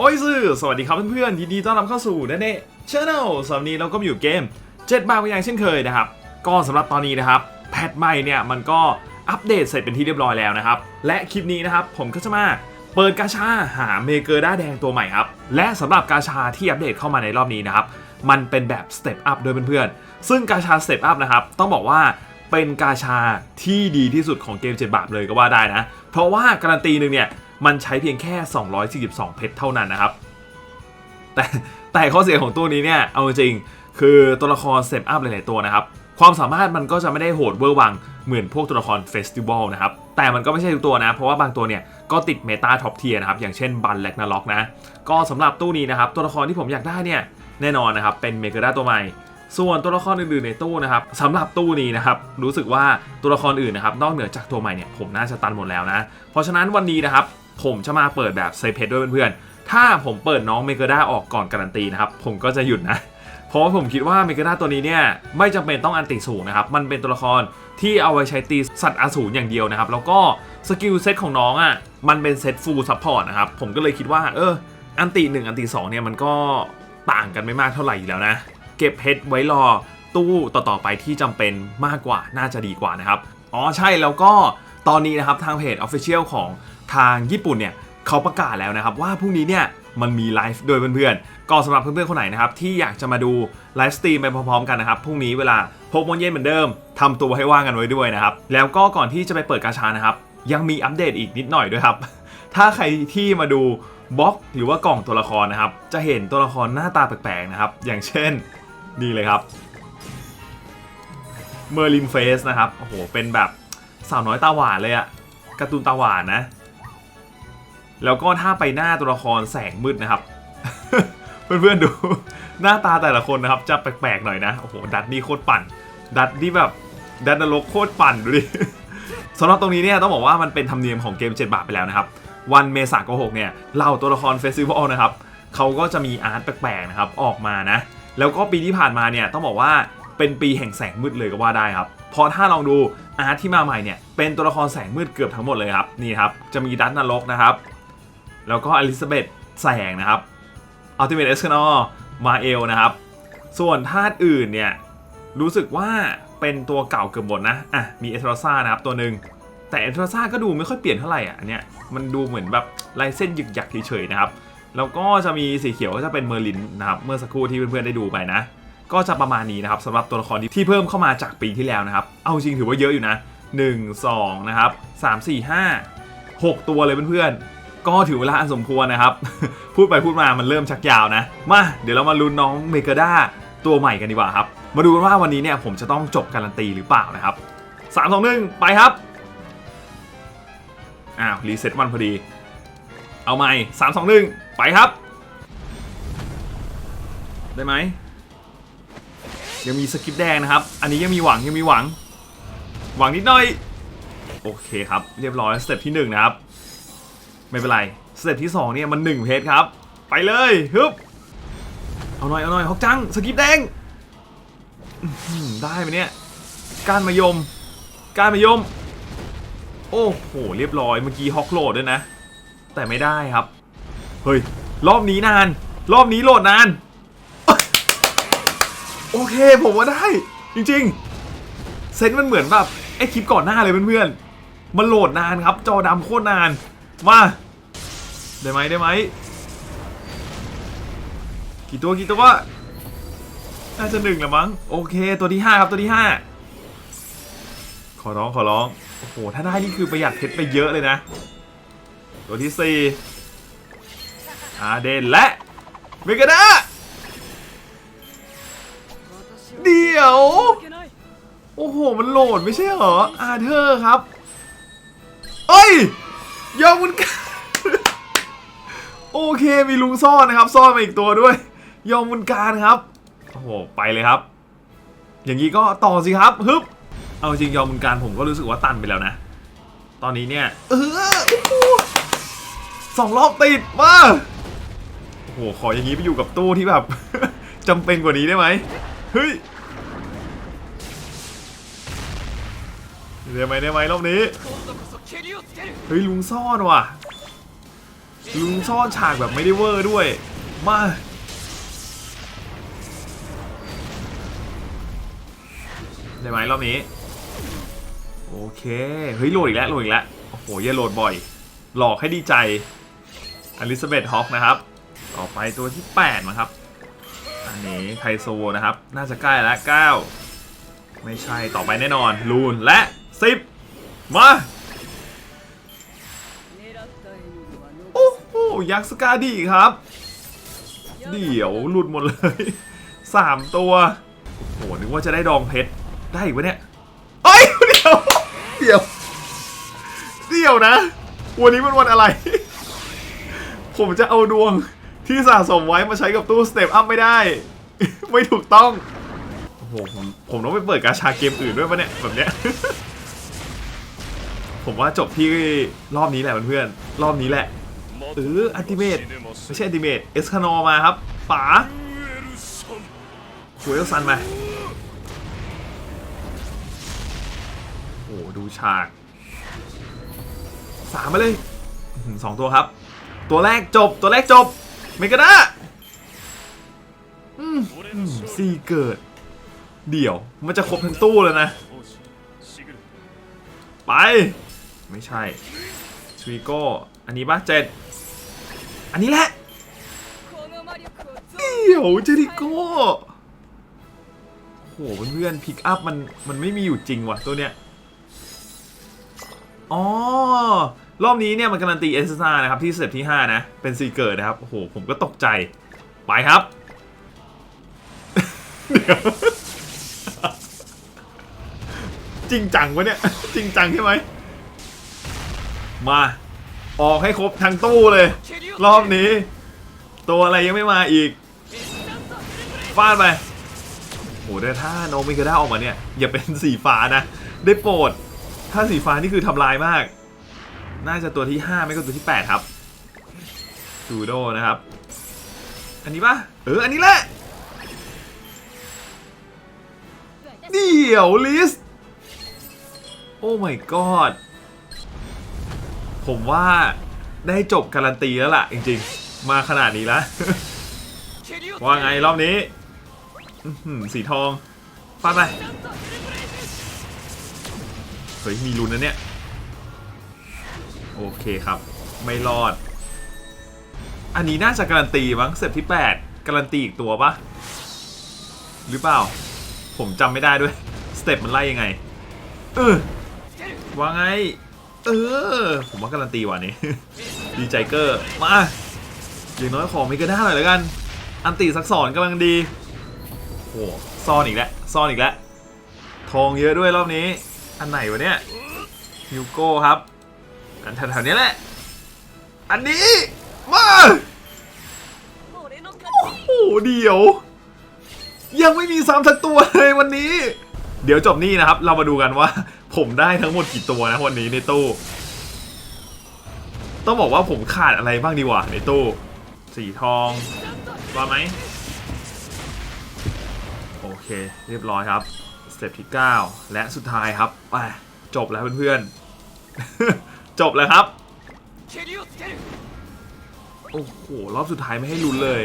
โอ้ยซื่อสวัสดีครับเพื่อนๆยินดีต้อนรับเข้าสู่เนเน่ชาแนลสำหรับนี้เราก็มาอยู่เกม7บาทอย่างเช่นเคยนะครับ ก็สำหรับตอนนี้นะครับ แพทใหม่เนี่ยมันก็อัปเดตเสร็จเป็นที่เรียบร้อยแล้วนะครับ และคลิปนี้นะครับผมก็จะมาเปิดกาชาหาเมเกอร์ด้าแดงตัวใหม่ครับ และสำหรับกาชาที่อัปเดตเข้ามาในรอบนี้นะครับ มันเป็นแบบสเต็ปอัพโดยเพื่อนๆ ซึ่งกาชาสเต็ปอัพนะครับต้องบอกว่าเป็นกาชาที่ดีที่สุดของเกม7บาทเลยก็ว่าได้นะ เพราะว่าการันตีหนึ่งเนี่ย มันใช้เพียงแค่ 242 เพชรเท่านั้นนะครับ แต่แต่ข้อเสียของตัวนี้เนี่ย เอาจริงๆคือตัวละครเซฟอัพหลาย ๆ ตัวนะครับ ความสามารถมันก็จะไม่ได้โหดเวอร์วัง เหมือนพวกตัวละครเฟสติวัลนะครับ แต่มันก็ไม่ใช่ทุกตัวนะ เพราะว่าบางตัวเนี่ย ก็ติดเมตาท็อปเทียนะครับ อย่างเช่นบันแลกนาล็อกนะ ก็สำหรับตู้นี้นะครับ ตัวละครที่ผมอยากได้เนี่ยแน่นอนนะครับ เป็นเมก a ด้าตัวใหม่ส่วนตัวละครอื่นๆในตู้นะครับสำหรับตู้นี้นะครับรู้สึกว่าตัวละครอื่นนะครับนอกเหนือจากตัวใหม่เนี่ยผมน่าจะตันหมดแล้วนะ เพราะฉะนั้นวันนี้นะครับ ผมจะมาเปิดแบบเซเพชด้วยเพื่อนๆ ถ้าผมเปิดน้องเมก a ด้าออกก่อนการันตีนะครับ ผมก็จะหยุดนะ เพราะผมคิดว่าเมก a ด้าตัวนี้เนี่ย ไม่จำเป็นต้องอันติสูงนะครับ มันเป็นตัวละครที่เอาไว้ใช้ตีสัตว์อสูรอย่างเดียวนะครับ แล้วก็สกิลเซตของน้องอะมันเป็นเซตฟูลซัพพอร์ตนะครับ ผมก็เลยคิดว่าเอออันติหนึ่งอันติสองเนี่ยมันก็ต่างกันไม่มากเท่าไหร่อยู่แล้วนะ เก็บเพชรไว้รอตู้ต่อๆไปที่จำเป็นมากกว่าน่าจะดีกว่านะครับ อ๋อใช่แล้วก็ตอนนี้นะครับทางเพจ Official ของ ทางญี่ปุ่นเนี่ยเขาประกาศแล้วนะครับว่าพรุ่งนี้เนี่ยมันมีไลฟ์โดยเพื่อนๆ ก็สำหรับเพื่อนๆ คนไหนนะครับที่อยากจะมาดูไลฟ์สตรีมไปพร้อมๆ กันนะครับพรุ่งนี้เวลา6โมงเย็นเหมือนเดิมทำตัวให้ว่างกันไว้ด้วยนะครับ แล้วก็ก่อนที่จะไปเปิดกาชานะครับ ยังมีอัปเดตอีกนิดหน่อยด้วยครับ ถ้าใครที่มาดูบล็อกหรือว่ากล่องตัวละครนะครับ จะเห็นตัวละครหน้าตาแปลกๆนะครับ อย่างเช่นนี่เลยครับเมอร์ลินเฟสนะครับโอ้โหเป็นแบบสาวน้อยตาหวานเลยอะการ์ตูนตาหวานนะ แล้วก็ถ้าไปหน้าตัวละครแสงมืดนะครับ เพื่อนๆดูหน้าตาแต่ละคนนะครับ จะแปลกๆหน่อยนะ โอ้โห ดัดนี่โคตรปั่น ดัดนี่แบบดัดนรกโคตรปั่นดูดิสำหรับตรงนี้เนี่ยต้องบอกว่ามันเป็นธรรมเนียมของเกม 7 บาทไปแล้วนะครับ วันเมษายนเนี่ยเหล่าตัวละครเฟสติวัลนะครับเขาก็จะมีอาร์ตแปลกๆนะครับออกมานะ แล้วก็ปีที่ผ่านมาเนี่ยต้องบอกว่าเป็นปีแห่งแสงมืดเลยก็ว่าได้ครับเพราะถ้าลองดูอาร์ตที่มาใหม่เนี่ยเป็นตัวละครแสงมืดเกือบทั้งหมดเลยครับนี่ครับจะมีดัตนรกนะครับ แล้วก็อลิซาเบธแสงนะครับอัลติเมทเอสคานอมาเอลนะครับ ส่วนธาตุอื่นเนี่ยรู้สึกว่าเป็นตัวเก่าเกือบหมดนะ อะ มีเอทรซ่านะครับตัวหนึ่ง แต่เอทรซ่าก็ดูไม่ค่อยเปลี่ยนเท่าไหร่อะอันเนี้ยมันดูเหมือนแบบลายเส้นหยึกหยักเฉยๆนะครับ แล้วก็จะมีสีเขียวก็จะเป็นเมอร์ลินนะครับ เมื่อสักครู่ที่เพื่อนๆได้ดูไปนะ ก็จะประมาณนี้นะครับสำหรับตัวละครที่เพิ่มเข้ามาจากปีที่แล้วนะครับ เอาจริงถือว่าเยอะอยู่นะ 1 2นะครับ3 4 5 6 ตัวเลยเพื่อนๆ ก็ถือเวลาอันสมควรนะครับ พูดไปพูดมามันเริ่มชักยาวนะ มาเดี๋ยวเรามาลุ้นน้องเมกาด้าตัวใหม่กันดีกว่าครับ มาดูกันว่าวันนี้เนี่ยผมจะต้องจบการันตีหรือเปล่านะครับ3 2 1ไปครับ อ้าวรีเซ็ตวันพอดี เอาใหม่3 2 1ไปครับ ได้ไหม ยังมีสกิปแดงนะครับ อันนี้ยังมีหวังยังมีหวัง หวังนิดหน่อย โอเคครับ เรียบร้อยสเต็ปที่1นะครับ ไม่เป็นไรสเต็ปที่2เนี่ยมัน1เพจครับ ไปเลยฮึบเอาหน่อยเอาหน่อยฮอกจังสกิปแดงได้ไหมเนี่ยก้านมะยมก้านมะยม โอ้โหเรียบร้อยเมื่อกี้ฮอกโหลดด้วยนะ แต่ไม่ได้ครับ เฮ้ย รอบนี้นาน รอบนี้โหลดนาน โอเคผมว่าได้ จริงๆ เซนมันเหมือนแบบไอคลิปก่อนหน้าเลยเพื่อนๆมันโหลดนานครับ จอดำโคตรนาน มาได้ไหมได้ไหมกี่ตัวกี่ตัวน่าจะหนึ่งละมั้งโอเค ตัวที่ห้าครับตัวที่ห้าขอร้องขอร้องโอ้โหถ้าได้นี่คือประหยัดเพชรไปเยอะเลยนะ ตัวที่สี่อาเดนและเมกาดาเดี๋ยว โอ้โห มันโหลดไม่ใช่เหรออาเธอร์ครับ เอ้ย ยอมมันกันโอเคมีลุงซ่อนนะครับ ซ่อนมาอีกตัวด้วย ยอมมุนการครับโอ้โหไปเลยครับ อย่างนี้ก็ต่อสิครับฮึบเอาจริงยอมมุนการผมก็รู้สึกว่าตันไปแล้วนะ ตอนนี้เนี่ยเออสองรอบติดมาโอ้โหขออย่างนี้ไปอยู่กับตู้ที่แบบจำเป็นกว่านี้ได้ไหมเฮ้ย ได้ไหมได้ไหมรอบนี้เฮ้ยลุงซ่อนว่ะ ลุงซ่อนฉากแบบไม่ได้เวอร์ด้วย มาได้ไหมรอบนี้ โอเคเฮ้ยโหลดอีกแล้วโหลดอีกแล้วโอ้โหอย่าโหลดบ่อย หลอกให้ดีใจอลิซาเบธฮอคนะครับ ต่อไปตัวที่8นะครับ อันนี้ไทโซนะครับ น่าจะใกล้แล้ว9ไม่ใช่ต่อไปแน่นอนลูนและ 10มา โอ้โหยักษ์สกาดีครับ เดี๋ยวหลุดหมดเลยสามตัวโอ้โหนึกว่าจะได้ดองเพชรได้อีกวะเนี่ยเอ้ยเดี๋ยวเดี๋ยวเดี๋ยวนะ วันนี้เป็นวันอะไร ผมจะเอาดวงที่สะสมไว้มาใช้กับตู้สเตปอัพไม่ได้ ไม่ถูกต้องโอ้โหผมผมต้องไปเปิดกาชาเกมอื่นด้วยปะเนี่ย แบบเนี้ย ผมว่าจบที่รอบนี้แหละเพื่อนๆรอบนี้แหละเอออันติเมตไม่ใช่อันติเมตเอสคานอมาครับป๋าคุยเอลซันมาโอ้โหดูฉากสามมาเลยสองตัวครับ ตัวแรกจบตัวแรกจบเมกาดาอืมอืมสี่เกิด เดี๋ยว มันจะครบทั้งตู้เลยนะ ไป ไม่ใช่ทริโก้อันนี้ป่ะเจ็ดอันนี้แหละเดี๋ยวเจริโก้โหเพื่อนๆพิกอัพมันมันไม่มีอยู่จริงว่ะตัวเนี้ยอ๋อรอบนี้เนี่ยมันการันตีเอสซ่านะครับ ที่สเต็ปที่ 5 นะ เป็นซีเกิร์นะครับ โอ้โห ผมก็ตกใจ ไปครับ จริงจังวะเนี่ย จริงจังใช่ไหม มา ออกให้ครบทั้งตู้เลย รอบนี้ ตัวอะไรยังไม่มาอีกฟาดไปโหแต่ถ้าโนมิกาด้าออกมาเนี่ย อย่าเป็นสีฟ้านะ ได้โปรด ถ้าสีฟ้านี่คือทำลายมาก น่าจะตัวที่ 5 ไม่ก็ตัวที่ 8 ครับจูโดนะครับ อันนี้ปะเออ อันนี้แหละเดี๋ยวลิส โอ้ my god ผมว่าได้จบการันตีแล้วล่ะ จริงๆ มาขนาดนี้แล้ว ว่าไงรอบนี้อื้อหือสีทองฟาดไปเฮ้ยมีลุ้นนะเนี่ย โอเคครับ ไม่รอด อันนี้น่าจะการันตีมั้งสเต็ปที่ 8 การันตีอีกตัวปะหรือเปล่า ผมจำไม่ได้ด้วย สเต็ปมันไล่ยังไง เออว่าไง เออ ผมว่าการันตีว่ะนี่ดีใจเกอร์ มาอย่างน้อยของมิกาด้าหน่อยแล้วกัน อันตีสักสอนกำลังดีโอ้ซ่อนอีกแล้วซ่อนอีกแล้วทองเยอะด้วยรอบนี้ อันไหนวะเนี่ยฮิวโก้ครับ อันแถวๆนี้แหละ อันนี้ มาโอ้โหเดี๋ยว ยังไม่มีซ้ำสักตัวเลยวันนี้ เดี๋ยวจบนี่นะครับ เรามาดูกันว่า ผมได้ทั้งหมดกี่ตัวนะวันนี้ในตู้ ต้องบอกว่าผมขาดอะไรบ้างดีกว่าในตู้ สีทองว่าไหมโอเค เรียบร้อยครับสเต็ปที่ 9 และสุดท้ายครับไปจบแล้วเพื่อนๆ จบแล้วครับ โอ้โห รอบสุดท้ายไม่ให้ลุ้นเลย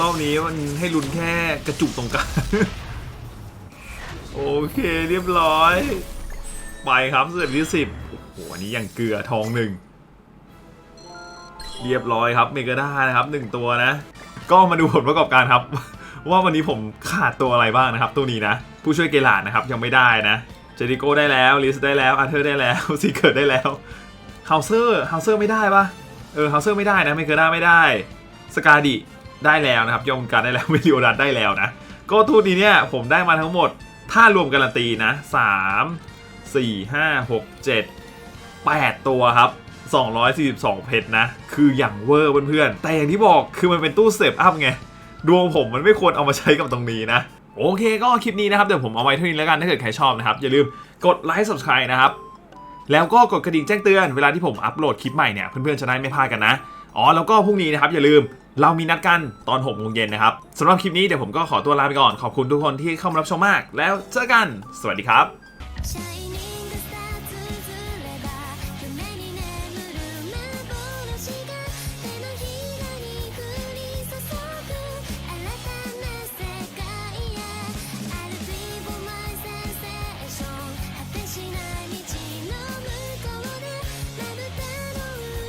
รอบนี้มันให้ลุ้นแค่กระจุกตรงกลาง โอเคเรียบร้อย ไปครับสเต็ปที่10โอ้โหอันนี้ยังเกลือทองหนึ่งเรียบร้อยครับเมกาด้านะครับหนึ่งตัวนะ ก็มาดูผลประกอบการครับ ว่าวันนี้ผมขาดตัวอะไรบ้างนะครับตัวนี้นะ ผู้ช่วยเกลาดนะครับยังไม่ได้นะเจดิโก้ได้แล้วลิสได้แล้วอาร์เธอร์ได้แล้วซีเกิร์ดได้แล้วเฮาเซอร์เฮาเซอร์ไม่ได้ปะเออเฮาเซอร์ไม่ได้นะเมกาด้าไม่ได้สกาดิได้แล้วนะครับยอมการได้แล้ววิดีโอดัตได้แล้วนะก็ทูตนี้เนี่ยผมได้มาทั้งหมด ถ้ารวมการันตีนะ3 4 5 6 7 8 ตัวครับ 242 เพชรนะ คืออย่างเวอร์เพื่อนๆ แต่อย่างที่บอกคือมันเป็นตู้เซฟอัพไง ดวงผมมันไม่ควรเอามาใช้กับตรงนี้นะโอเคก็คลิปนี้นะครับ เดี๋ยวผมเอาไว้เท่านี้แล้วกันถ้าเกิดใครชอบนะครับ อย่าลืมกดไลค์ subscribe นะครับ แล้วก็กดกระดิ่งแจ้งเตือนเวลาที่ผมอัปโหลดคลิปใหม่เนี่ยเพื่อนๆจะได้ไม่พลาดกันนะอ๋อแล้วก็พรุ่งนี้นะครับอย่าลืม เรามีนัดกันตอน6โมงเย็นนะครับสำหรับคลิปนี้เดี๋ยวผมก็ขอตัวลาไปก่อน ขอบคุณทุกคนที่เข้ามารับชมมาก แล้วเจอกัน สวัสดีครับ